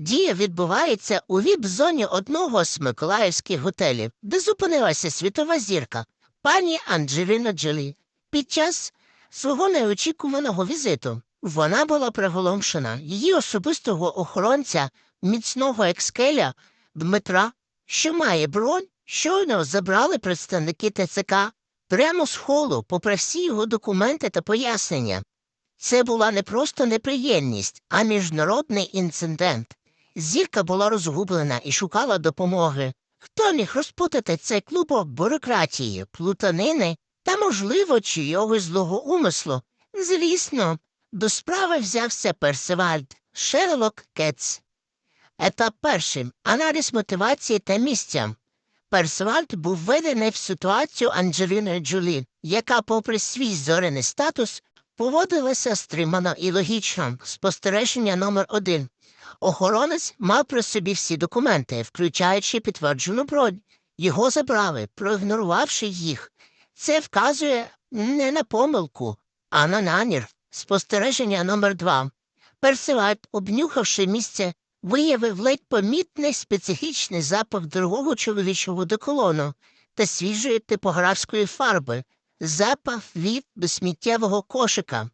Дія відбувається у віп-зоні одного з миколаївських готелів, де зупинилася світова зірка пані Анджеліна Джолі. Під час свого неочікуваного візиту вона була приголомшена. Її особистого охоронця, міцного екскеля Дмитра, що має бронь, щойно забрали представники ТЦК прямо з холу, попри всі його документи та пояснення. Це була не просто неприємність, а міжнародний інцидент. Зірка була розгублена і шукала допомоги. Хто міг розпутати цей клубок бюрократії, плутанини та, можливо, чийогось злого умислу? Звісно, до справи взявся Персивальд Шерлок Кетц. Етап перший аналіз мотивації та місця. Персивальд був введений в ситуацію Анджеліни Джолі, яка, попри свій зоряний статус, поводилася стримано і логічно. Спостереження номер один. Охоронець мав при собі всі документи, включаючи підтверджену бронь. Його забрали, проігнорувавши їх. Це вказує не на помилку, а на намір. Спостереження номер два. Персивальд, обнюхавши місце, виявив ледь помітний специфічний запах дорогого чоловічого деколону та свіжої типографської фарби, запах від до сміттєвого кошика.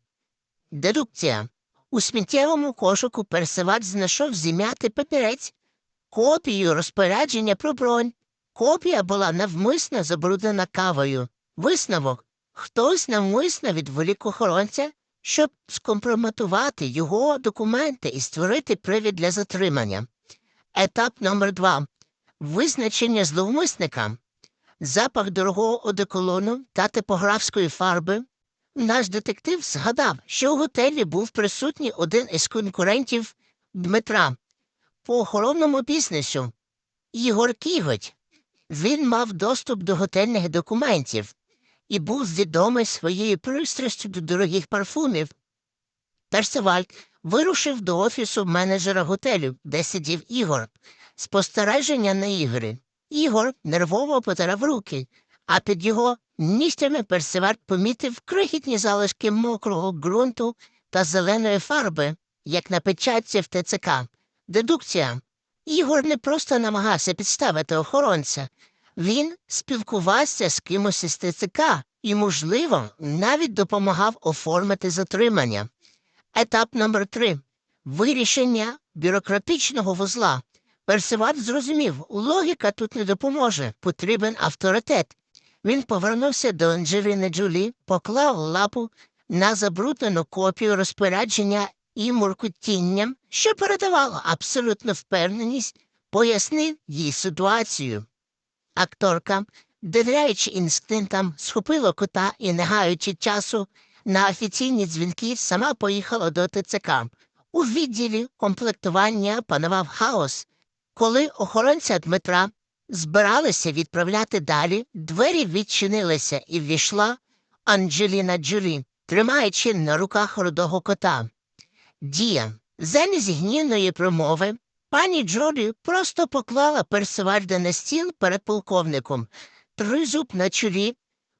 Дедукція. У сміттєвому кошику Персиваль знайшов зім'ятий папірець, копію розпорядження про бронь. Копія була навмисно забруднена кавою. Висновок хтось навмисно відволік охоронця, щоб скомпрометувати його документи і створити привід для затримання. Етап номер два визначення зловмисника. Запах дорогого одеколону та типографської фарби наш детектив згадав, що у готелі був присутній один із конкурентів Дмитра по охоронному бізнесу Ігор Кіготь. Він мав доступ до готельних документів і був відомий своєю пристрастю до дорогих парфумів. Персиваль вирушив до офісу менеджера готелю, де сидів Ігор. Спостереження на ігри. Ігор нервово потирав руки, а під його нігтями Персиваль помітив крихітні залишки мокрого ґрунту та зеленої фарби, як на печатці в ТЦК. Дедукція. Ігор не просто намагався підставити охоронця. Він спілкувався з кимось із ТЦК і, можливо, навіть допомагав оформити затримання. Етап номер три вирішення бюрократичного вузла. Персиваль зрозумів, логіка тут не допоможе, потрібен авторитет. Він повернувся до Анджеліни Джулі, поклав лапу на забруднену копію розпорядження і муркотінням, що передавало абсолютну впевненість, пояснив їй ситуацію. Акторка, довіряючи інстинктам, схопила кота і, не гаючи часу, на офіційні дзвінки сама поїхала до ТЦК. У відділі комплектування панував хаос. Коли охоронця Дмитра збиралися відправляти далі, двері відчинилися і ввійшла Анджеліна Джолі, тримаючи на руках рудого кота. Дія. Замість гнівної промови пані Джолі просто поклала Персивальда на стіл перед полковником. Тризуб на чолі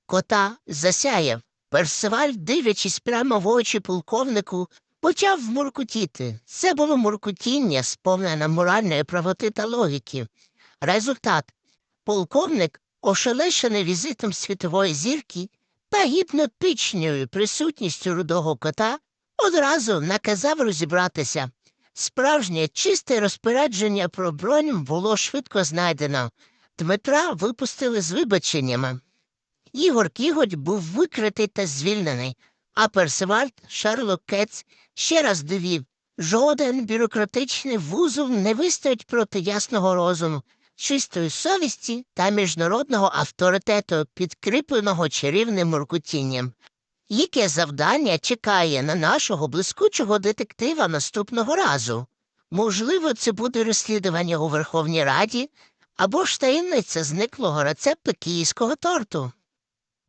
кота засяяв. Персиваль, дивлячись прямо в очі полковнику, почав муркотіти. Це було муркотіння, сповнене моральної правоти та логіки. Результат полковник, ошелешений візитом світової зірки та гіпнотичною присутністю рудого кота, одразу наказав розібратися. Справжнє чисте розпорядження про бронь було швидко знайдено. Дмитра випустили з вибаченнями. Ігор Кіготь був викритий та звільнений, а Персивальд Шерлок Кетц ще раз довів жоден бюрократичний вузол не вистоїть проти ясного розуму, чистої совісті та міжнародного авторитету, підкріпленого чарівним муркутінням. Яке завдання чекає на нашого блискучого детектива наступного разу? Можливо, це буде розслідування у Верховній Раді або ж таємниця зниклого рецепту київського торту.